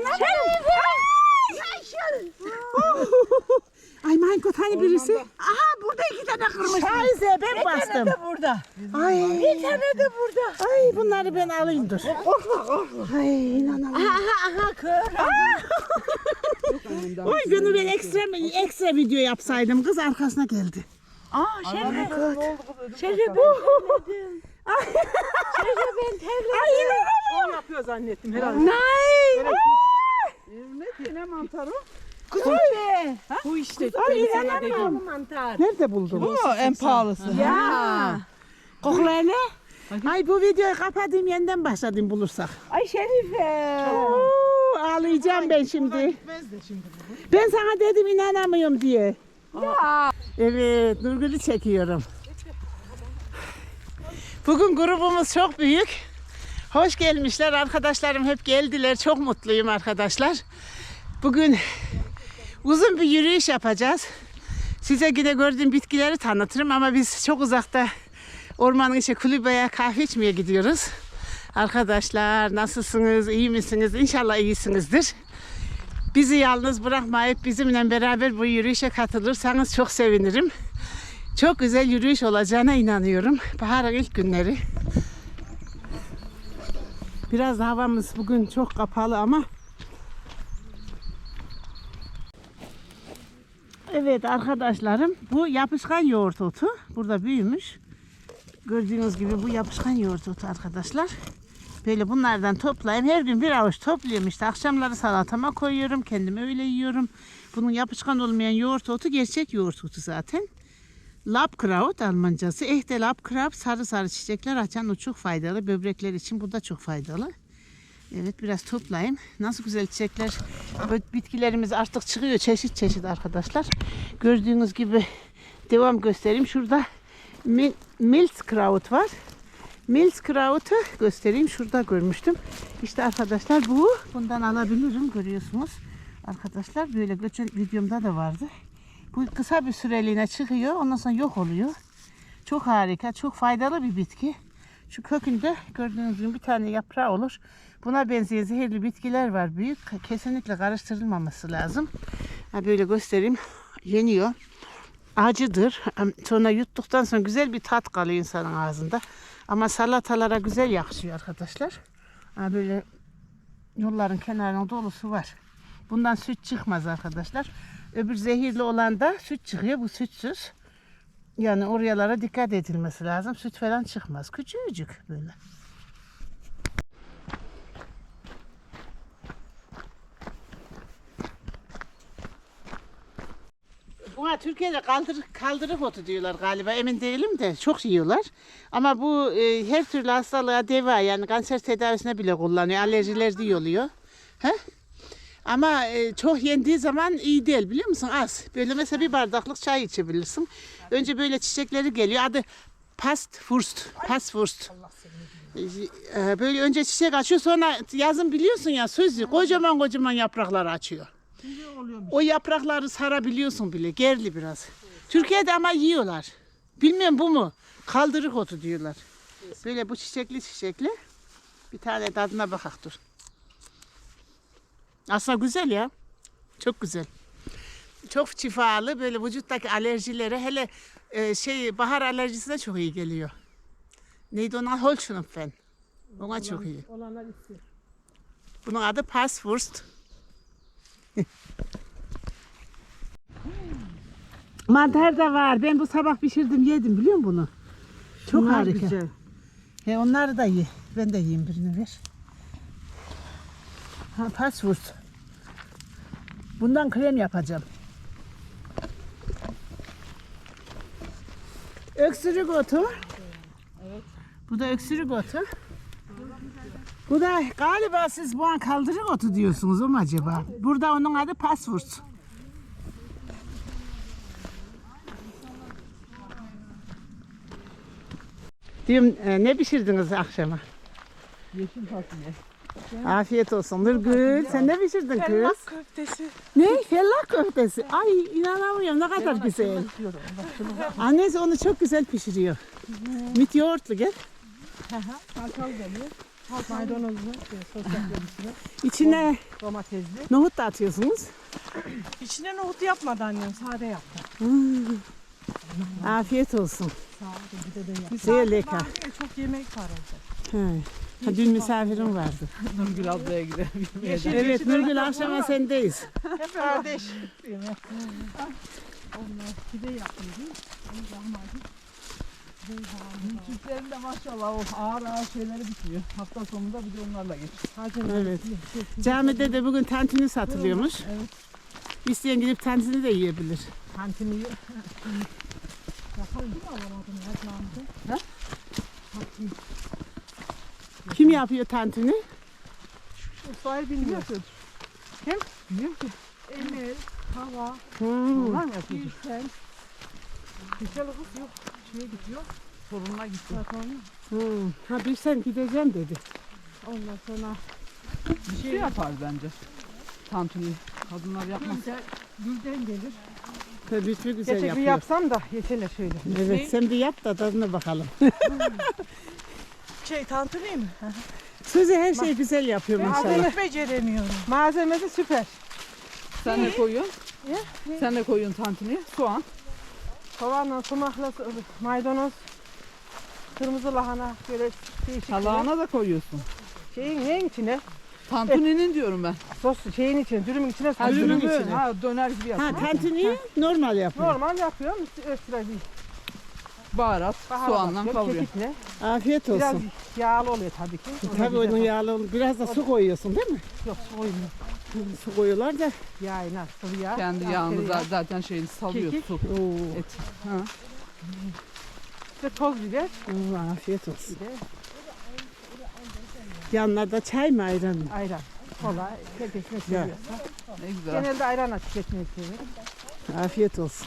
inanamıyorum. Ay my god hani birisi? Aha burada iki tane kırmış. Şahize ben Bir tane bastım. de burada. Ay. Bir tane de burada. Ay bunları ben alayım dur. Ay inanamıyorum. Aha aha kır. Oy bunu ben ekstra ekstra video yapsaydım kız arkasına geldi. Aa Şerif. Şerif ben terledim. Şerif ben terledim. O yapıyor zannettim herhalde. Nay. Ne ne mantarı? Kuzey be. Bu işte. Ay dedim. Mantar. Nerede buldun? Bu en pahalısı. Ya. Kokla hele. Ay bu videoyu kapatayım yeniden başladım bulursak. Ay Şerife. Oo, ağlayacağım ben şimdi. Ben sana dedim inanamıyorum diye. Ya. Evet Nurgül'ü çekiyorum. Bugün grubumuz çok büyük. Hoş gelmişler arkadaşlarım hep geldiler. Çok mutluyum arkadaşlar. Bugün uzun bir yürüyüş yapacağız. Size yine gördüğüm bitkileri tanıtırım ama biz çok uzakta ormanın içi kulübeye kahve içmeye gidiyoruz. Arkadaşlar nasılsınız? iyi misiniz? İnşallah iyisinizdir. Bizi yalnız bırakmayıp bizimle beraber bu yürüyüşe katılırsanız çok sevinirim. Çok güzel yürüyüş olacağına inanıyorum. Baharın ilk günleri. Biraz havamız bugün çok kapalı ama Evet arkadaşlarım bu yapışkan yoğurt otu burada büyümüş. Gördüğünüz gibi bu yapışkan yoğurt otu arkadaşlar. Böyle bunlardan toplayayım. Her gün bir avuç topluyorum işte. Akşamları salatama koyuyorum. Kendim öyle yiyorum. Bunun yapışkan olmayan yoğurt otu gerçek yoğurt otu zaten. Labkraut Almancası. Ehte Labkraut sarı sarı çiçekler açan o çok faydalı. Böbrekler için bu da çok faydalı. Evet biraz toplayayım. Nasıl güzel çiçekler. Bitkilerimiz artık çıkıyor çeşit çeşit arkadaşlar. Gördüğünüz gibi devam göstereyim. Şurada Mil- Milzkraut var. Milzkraut'u göstereyim. Şurada görmüştüm. İşte arkadaşlar bu. Bundan alabilirim. Görüyorsunuz. Arkadaşlar böyle geçen videomda da vardı. Bu kısa bir süreliğine çıkıyor. Ondan sonra yok oluyor. Çok harika. Çok faydalı bir bitki. Şu kökünde gördüğünüz gibi bir tane yaprağı olur. Buna benzeyen zehirli bitkiler var büyük. Kesinlikle karıştırılmaması lazım. Böyle göstereyim. Yeniyor. Acıdır. Sonra yuttuktan sonra güzel bir tat kalıyor insanın ağzında. Ama salatalara güzel yakışıyor arkadaşlar. Böyle yolların kenarında dolusu var. Bundan süt çıkmaz arkadaşlar. Öbür zehirli olan da süt çıkıyor. Bu sütsüz. Yani oralara dikkat edilmesi lazım. Süt falan çıkmaz. Küçücük böyle. Buna Türkiye'de kaldırık, kaldırık otu diyorlar galiba emin değilim de çok yiyorlar. Ama bu e, her türlü hastalığa deva yani kanser tedavisine bile kullanıyor. Alerjiler de oluyor. He? Ama e, çok yendiği zaman iyi değil biliyor musun? Az. Böyle mesela bir bardaklık çay içebilirsin. Önce böyle çiçekleri geliyor. Adı Pastwurst. Pastwurst. E, Böyle önce çiçek açıyor sonra yazın biliyorsun ya sözlü kocaman kocaman yapraklar açıyor. O yaprakları sarabiliyorsun bile. Gerli biraz. Türkiye'de ama yiyorlar. Bilmiyorum bu mu? Kaldırık otu diyorlar. Böyle bu çiçekli çiçekli. Bir tane tadına bakak dur. Aslında güzel ya. Çok güzel. Çok şifalı böyle vücuttaki alerjilere hele e, şey bahar alerjisine çok iyi geliyor. Neydi ona? Holzschnupfen. Ona çok iyi. Olanlar istiyor. Bunun adı Passwurst. Mantar da var. Ben bu sabah pişirdim yedim biliyor musun bunu? Çok Bunlar harika. güzel. He, onları da ye. Ben de yiyeyim birini ver. Ha, Passwurst. Bundan krem yapacağım. Öksürük otu. Bu da öksürük otu. Bu da galiba siz bu an kaldırık otu diyorsunuz mu acaba? Burada onun adı Passwurst. Diyorum e, ne pişirdiniz akşama? Yeşil fasulye. Afiyet olsun Nurgül. Sen ne pişirdin kız? köftesi. Ne? Fellah köftesi. Ay inanamıyorum ne kadar güzel. Annesi onu çok güzel pişiriyor. Mit yoğurtlu gel. Sakal geliyor. Maydanozlu, sos yapıyormuşsunuz. İçine Domatesli. nohut da atıyorsunuz. İçine nohut yapmadı annem, sade yaptı. Afiyet olsun. Sade bir de de yaptı. Güzel leka. Çok yemek var orada. Ha, dün misafirim vardı. Nurgül ablaya gidelim. Yeşil- Evet yeşil Nurgül akşama sendeyiz. Hep kardeş. Onlar pide yaptım değil mi? Çiftlerin de maşallah o ağır ağır şeyleri bitmiyor. Hafta sonunda bir de onlarla geçiyor. Evet. Camide de bugün tantuni satılıyormuş. Evet. İsteyen gidip tantuni de yiyebilir. Kantini Yapalım değil mi alamadım ya camide? Ha? Kantini. Kim yapıyor tantuni? Ustayı bilmiyor. Kim? Bilmiyorum ki. Emel, Hava, Hmm. Onlar mı yapıyor? Gülsen. Güzel kız yok. Şeye gidiyor. Sorununa gidiyor. Hmm. Ha bir sen gideceğim dedi. Ondan sonra Bir şey yapar bence. Tantuni. Kadınlar yapmaz. Gülden, Gülden gelir. Tabii çok güzel Gerçek bir yapıyor. yapsam da yeterli şöyle. Evet sen bir yap da tadına bakalım. Şey tantuni mi? Suzi her şeyi güzel yapıyor maşallah. Malzeme beceremiyorum. Malzemesi süper. Sen ne koyuyorsun? Ya, Sen ne koyuyorsun tantuniye? Soğan. Soğanla, sumakla, maydanoz, kırmızı lahana böyle değişik. Ha, lahana da koyuyorsun. Şeyin neyin içine? Tantuninin diyorum ben. Sos şeyin içine, dürümün içine Ha, dürümün dürümü, içine. ha döner gibi Ha yapma. tantuniyi normal yapıyor. Normal yapıyorum. Ekstra bir Baharat, baharat soğanla atıyorum, kavuruyor. kekikle. Afiyet Biraz olsun. yağlı oluyor tabii ki. O da Tabii onun oluyor. yağlı olur. Biraz da su koyuyorsun değil mi? Yok soymuyor. Su koyuyorlar da. Yağına sıvı yağ. Kendi yağ, yağını za- zaten şeyini salıyor Kekik. su. Oo. Et. Ha. İşte toz biber. Oo, afiyet olsun. Bir de Yanlarda çay mı ayran mı? ayran. Kola. Herkes ne seviyorsa. Ne güzel. Genelde ayranla tüketmeyi seviyorum. Afiyet olsun.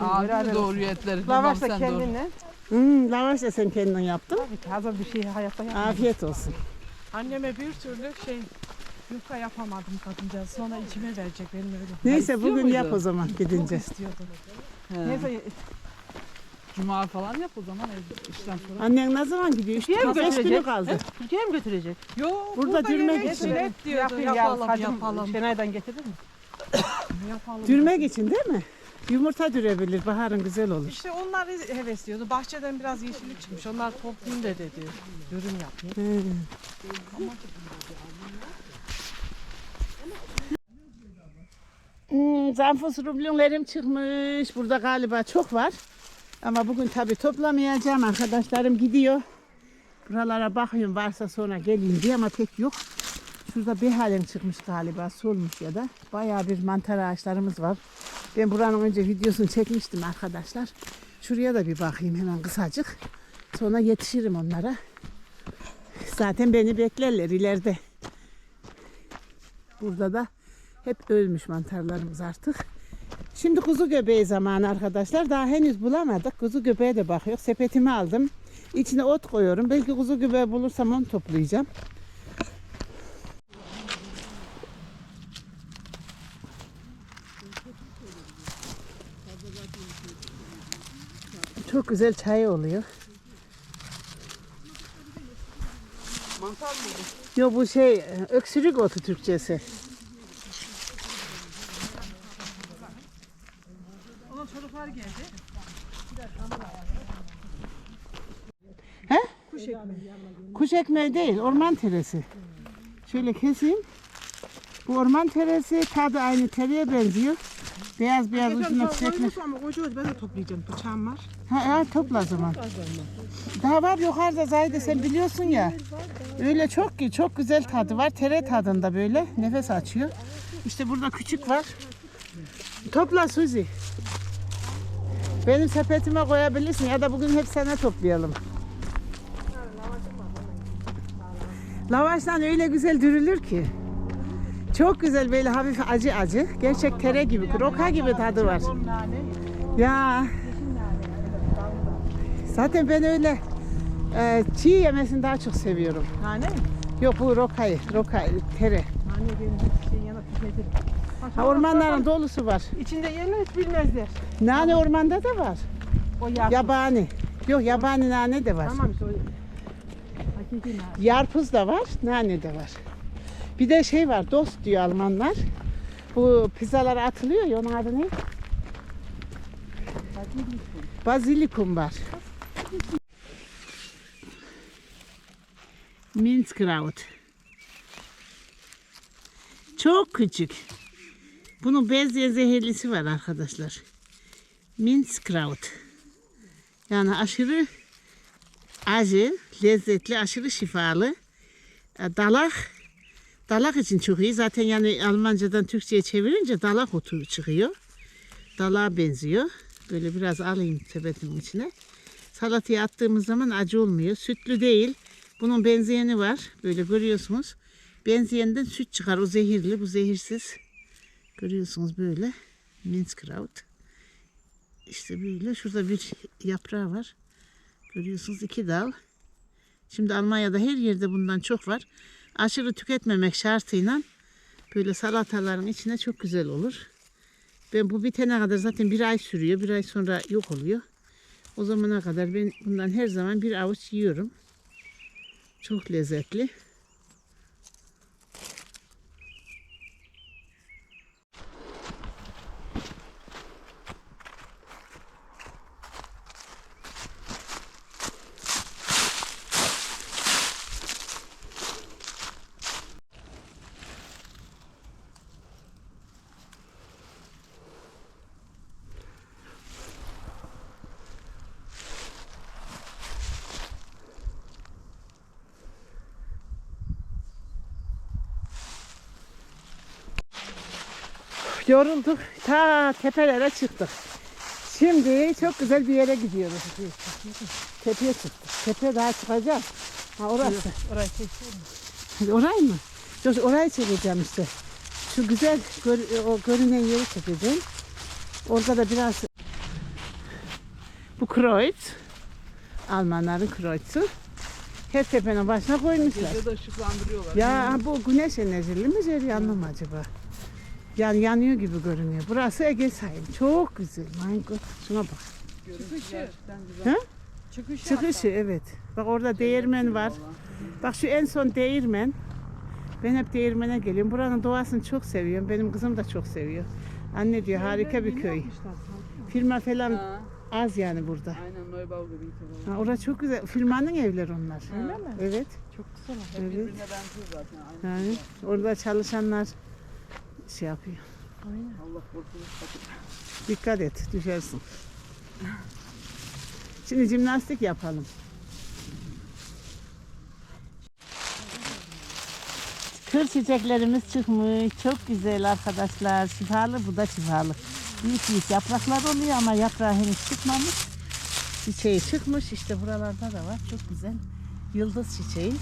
Abi doğruyor etleri. Lavaş da doğru. kendine. Hmm, lavaş da sen kendin yaptın. Tabii ki hazır bir şey hayatta yapmam. Afiyet olsun. Anneme bir türlü şey yufka yapamadım kadıncağız. Sonra içime verecek benim öyle. Neyse istiyor bugün muydu? yap o zaman gidince. istiyordum. He. Neyse Cuma falan yap o zaman işten sonra. Annen ne zaman gidiyor? Beş günü götürecek? kaldı. Türkiye'ye mi götürecek? Yo Burada burada, dürmek için. için Yapalım yapalım. Şenay'dan getirir mi? yapalım. Dürmek için değil mi? Yumurta dürebilir. Baharın güzel olur. İşte onlar hevesliyordu. Bahçeden biraz yeşillik çıkmış. Onlar toplayayım da dedi. Dürüm yapayım. He. Hmm, zanfos rublonlarım çıkmış. Burada galiba çok var. Ama bugün tabi toplamayacağım. Arkadaşlarım gidiyor. Buralara bakıyorum varsa sonra geleyim diye ama pek yok. Şurada bir halen çıkmış galiba solmuş ya da. Bayağı bir mantar ağaçlarımız var. Ben buranın önce videosunu çekmiştim arkadaşlar. Şuraya da bir bakayım hemen kısacık. Sonra yetişirim onlara. Zaten beni beklerler ileride. Burada da hep ölmüş mantarlarımız artık. Şimdi kuzu göbeği zamanı arkadaşlar. Daha henüz bulamadık. Kuzu göbeğe de bakıyor. Sepetimi aldım. İçine ot koyuyorum. Belki kuzu göbeği bulursam onu toplayacağım. Çok güzel çay oluyor. Mantar mı Yok bu şey öksürük otu Türkçesi. Ona çocuklar geldi. He? Kuş ekmeği. Kuş ekmeği değil, orman teresi. Şöyle keseyim. Bu orman teresi tadı aynı tereye benziyor. Beyaz beyaz ucuna çiçekler. ama koca ben de toplayacağım. Bıçağım var. Ha, ha topla o zaman. Daha var yukarıda Zahide sen biliyorsun ya. Öyle çok ki çok güzel tadı var. Tere tadında böyle nefes açıyor. İşte burada küçük var. Topla Suzi. Benim sepetime koyabilirsin ya da bugün hep sana toplayalım. Lavaştan öyle güzel dürülür ki. Çok güzel böyle hafif acı acı. Gerçek tere gibi, roka gibi tadı var. Ya. Zaten ben öyle e, çiğ yemesini daha çok seviyorum. Nane mi? Yok bu rokayı, rokayı, tere. Nane benim şeyin yanına tüketirim. Ha, ormanların dolusu var. İçinde yerler hiç bilmezler. Nane ormanda da var. O yağ. Yabani. Yok yabani nane de var. Tamam işte o. Ha, Yarpuz da var, nane de var. Bir de şey var, dost diyor Almanlar. Bu pizzalar atılıyor ya, onun adı ne? Bazilikum var. Minzkraut. Çok küçük. Bunun benzeyen zehirlisi var arkadaşlar. Minzkraut. Yani aşırı acı, lezzetli, aşırı şifalı. Dalak, dalak için çok iyi. Zaten yani Almancadan Türkçe'ye çevirince dalak otu çıkıyor. Dalağa benziyor. Böyle biraz alayım sepetimin içine. Salataya attığımız zaman acı olmuyor. Sütlü değil. Bunun benzeyeni var. Böyle görüyorsunuz. Benzeyenden süt çıkar. O zehirli, bu zehirsiz. Görüyorsunuz böyle. Minzkraut. İşte böyle. Şurada bir yaprağı var. Görüyorsunuz iki dal. Şimdi Almanya'da her yerde bundan çok var. Aşırı tüketmemek şartıyla böyle salataların içine çok güzel olur. Ben bu bitene kadar zaten bir ay sürüyor. Bir ay sonra yok oluyor. O zamana kadar ben bundan her zaman bir avuç yiyorum. Çok lezzetli. Yorulduk. Ta tepelere çıktık. Şimdi çok güzel bir yere gidiyoruz. Tepeye çıktık. Tepeye daha çıkacağız. Ha orası. Orayı. Hadi orayı mı? Dur orayı çekeceğim işte. Şu güzel gör- o görünen yeri çekeceğim. Orada da biraz bu Kreuz. Almanların Kreuz'u. Her tepenin başına koymuşlar. Gece de ışıklandırıyorlar. Ya bu güneş enerjili mi cereyanlı mı acaba? Yani yanıyor gibi görünüyor. Burası Ege sahili. Çok güzel. My God. Şuna bak. Güzel. Ha? Çıkışı. Çıkışı evet. Bak orada değirmen var. Bak şu en son değirmen. Ben hep değirmene geliyorum. Buranın doğasını çok seviyorum. Benim kızım da çok seviyor. Anne diyor harika bir köy. Firma falan Ha, az yani burada. aynen Neubau var. Ha, orası çok güzel. Firmanın evleri onlar. Öyle mi? Evet. Çok güzel. Evet. birbirine benziyor zaten. Aynen. Yani orada çalışanlar şey yapıyor. Aynen. Allah korkunuz bakın. Dikkat et, düşersin. Şimdi jimnastik yapalım. Kır çiçeklerimiz çıkmış. Çok güzel arkadaşlar. Şifalı, bu da şifalı. Büyük büyük yapraklar oluyor ama yaprağı henüz çıkmamış. Çiçeği çıkmış. İşte buralarda da var. Çok güzel. Yıldız çiçeği.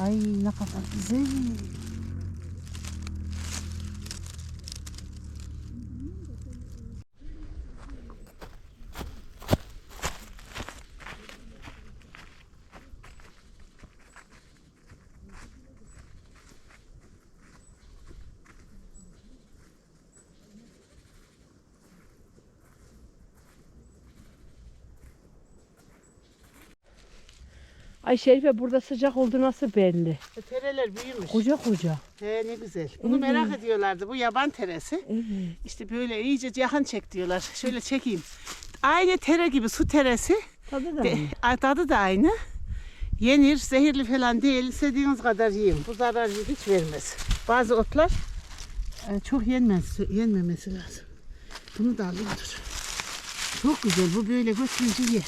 Ay ne kadar güzel. Ay Şerife burada sıcak oldu nasıl belli. E, Tereler büyümüş. Koca koca. He ne güzel. Bunu merak ediyorlardı. Bu yaban teresi. Evet. İşte böyle iyice yakın çek diyorlar. Şöyle çekeyim. Aynı tere gibi su teresi. Tadı da. De, tadı da aynı. Yenir, zehirli falan değil. İstediğiniz kadar yiyin. Bu zarar hiç vermez. Bazı otlar e, çok yenmez, yenmemesi lazım. Bunu da alayım dur. Çok güzel. Bu böyle götürünce ye.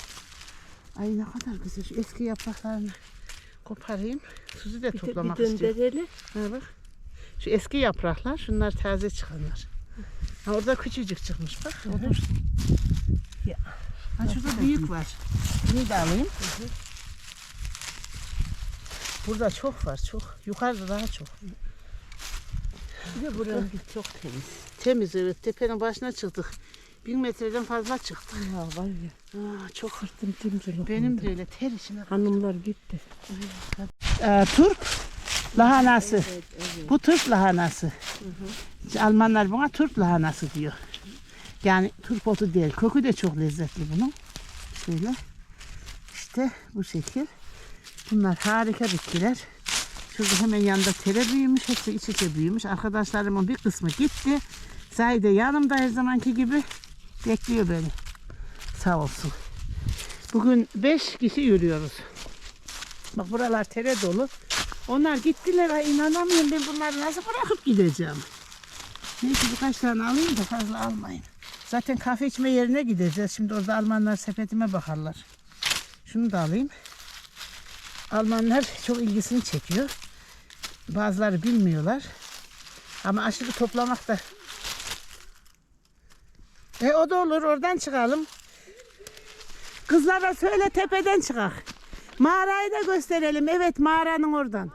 Ay ne kadar güzel. Şu eski yapraklarını koparayım. Suzu da toplamak istiyorum. döndürelim. Ha bak. Şu eski yapraklar, şunlar taze çıkanlar. Ha orada küçücük çıkmış bak. Ya. Ha şurada büyük var. Bunu da alayım. Burada çok var çok. Yukarıda daha çok. Bir de buranın çok temiz. Temiz evet. Tepenin başına çıktık. Bin metreden fazla çıktık. Ya var ya. Aa, çok. Sırtım tımcılık Benim de öyle ter içine. Hanımlar gitti. Ee, turp lahanası. Bu turp lahanası. Almanlar buna turp lahanası diyor. Yani turp otu değil. Koku da çok lezzetli bunun. Şöyle. İşte bu şekil. Bunlar harika bitkiler. Şurada hemen yanında tere büyümüş. Hepsi iç içe büyümüş. Arkadaşlarımın bir kısmı gitti. Zahide yanımda her zamanki gibi bekliyor beni. Sağ olsun. Bugün 5 kişi yürüyoruz. Bak buralar tere dolu. Onlar gittiler. Ay inanamıyorum ben bunları nasıl bırakıp gideceğim. Neyse birkaç tane alayım da fazla almayın. Zaten kahve içme yerine gideceğiz. Şimdi orada Almanlar sepetime bakarlar. Şunu da alayım. Almanlar çok ilgisini çekiyor. Bazıları bilmiyorlar. Ama aşırı toplamak da. E o da olur oradan çıkalım. Kızlara söyle tepeden çıkak. Mağarayı da gösterelim. Evet mağaranın oradan.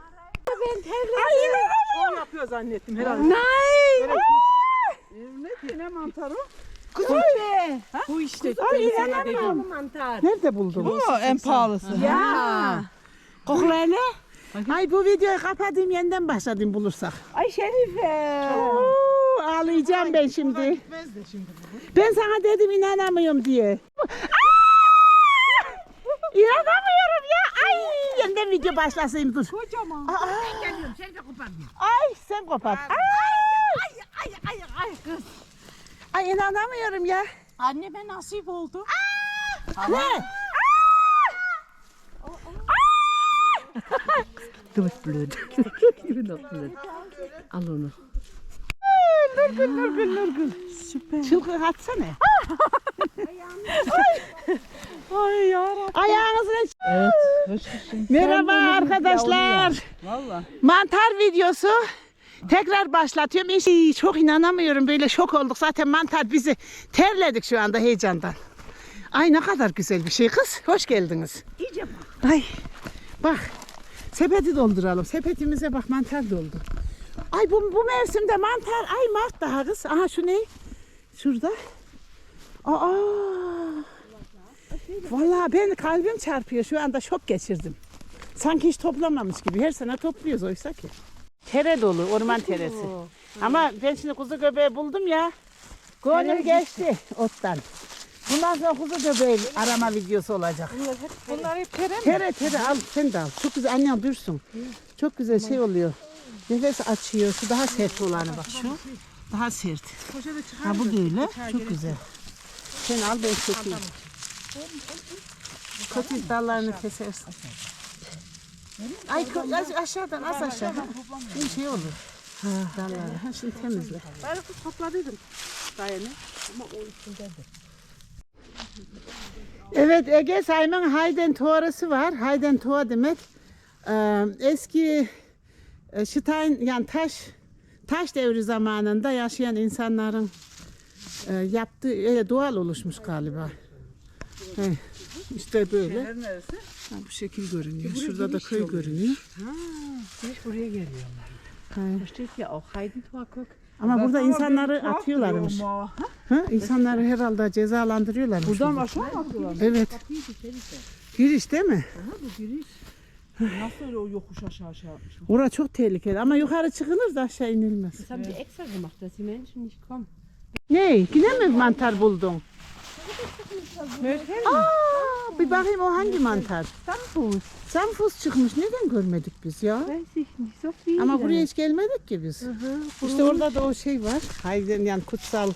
Ben terledim. Şov yapıyor zannettim herhalde. Nay! Ne ki ne mantarı? Kuzey be. Bu işte Ay, dedim. inanamıyorum. Nerede buldun? Bu en pahalısı. Ya. Kokla hele. Ay bu videoyu kapatayım yeniden başladım bulursak. Ay Şerife. Oo, ağlayacağım ben şimdi. Ben sana dedim inanamıyorum diye. Aa! İnanamıyorum ya. Ay yeniden video başlasın dur. Kocaman. Aa, Geliyorum sen de koparmıyorsun. ay sen kopar. Ay, Ay ay ay kız. ay inanamıyorum ya. Anneme nasip oldu. Ne? Du bist blöd. du bist noch blöd. Al onu. Nurgül Nurgül Nurgül. Süper. Çılgın atsana. Ay yarabbim. Ayağınızın Evet. Hoşçakalın. Merhaba arkadaşlar. Valla. Mantar videosu tekrar başlatıyorum. Eşi, çok inanamıyorum böyle şok olduk. Zaten mantar bizi terledik şu anda heyecandan. Ay ne kadar güzel bir şey kız. Hoş geldiniz. İyice bak. Ay bak sepeti dolduralım. Sepetimize bak mantar doldu. Ay bu, bu mevsimde mantar. Ay Mart daha kız. Aha şu ne? Şurada. Aa. Vallahi ben kalbim çarpıyor. Şu anda şok geçirdim. Sanki hiç toplamamış gibi. Her sene topluyoruz oysa ki. Tere dolu, orman teresi. Ama ben şimdi kuzu göbeği buldum ya. Gönlüm geçti ottan. Bundan sonra kuzu göbeği arama videosu olacak. Bunlar hep tere mi? Tere tere al sen de al. Çok güzel annem dursun. Çok güzel şey oluyor. Nefes açıyor. Şu daha sert olanı bak şu. Daha sert. Ha bu böyle. Çok güzel. Sen al ben çekeyim. Kötü dallarını kesersin. Ay aşağıdan az aşağı. Şimdi şey olur. Dalları. Ha, şimdi temizle. Ben topladıydım. Dayanı. Ama o içindedir. Evet Ege Sayman Hayden Tuğrası var. Hayden Tuğa demek e, eski Stein yani taş taş devri zamanında yaşayan insanların e, yaptığı öyle doğal oluşmuş galiba. He, işte böyle. Neresi? Ha, bu şekil görünüyor. Şurada da köy görünüyor. Giriş buraya geliyorlar. He. Da steht ja auch Heidentor guck. Ama burada insanları atıyorlarmış. Ha, insanları herhalde cezalandırıyorlarmış. Buradan burada. aşağı mı atıyorlar? Evet. Giriş değil mi? Nasıl o yokuş aşağı aşağı yapmışlar? Ora çok tehlikeli ama yukarı çıkılır da aşağı inilmez. Das haben die extra gemacht, dass die Menschen nicht kommen. Ne? Yine mi mantar buldun? Aa, bir bakayım o hangi mantar? Sandfuß. Sanfus çıkmış. Neden görmedik biz ya? Weiß ich nicht so viel. Ama buraya hiç gelmedik ki biz. İşte orada da o şey var. Hayden yani kutsal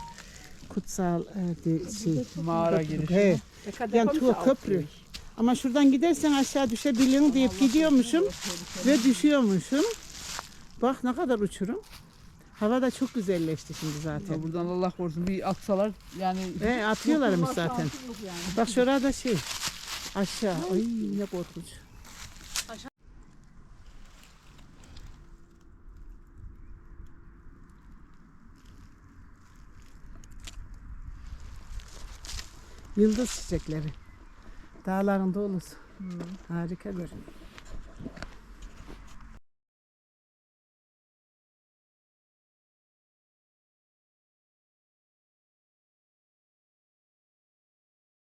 kutsal e, de- şey. Mağara girişi. He. Da Yani tu auch köprü. durch. Ama şuradan gidersen aşağı düşebilirim deyip gidiyormuşum ve düşüyormuşum. Bak ne kadar uçurum. Hava da çok güzelleşti şimdi zaten. Ya buradan Allah korusun bir atsalar yani E, atıyorlarmış zaten. yani. Bak şurada şey. Aşağı. Ay ne korkunç. Yıldız çiçekleri. Dağların dolusu. Harika görünüyor.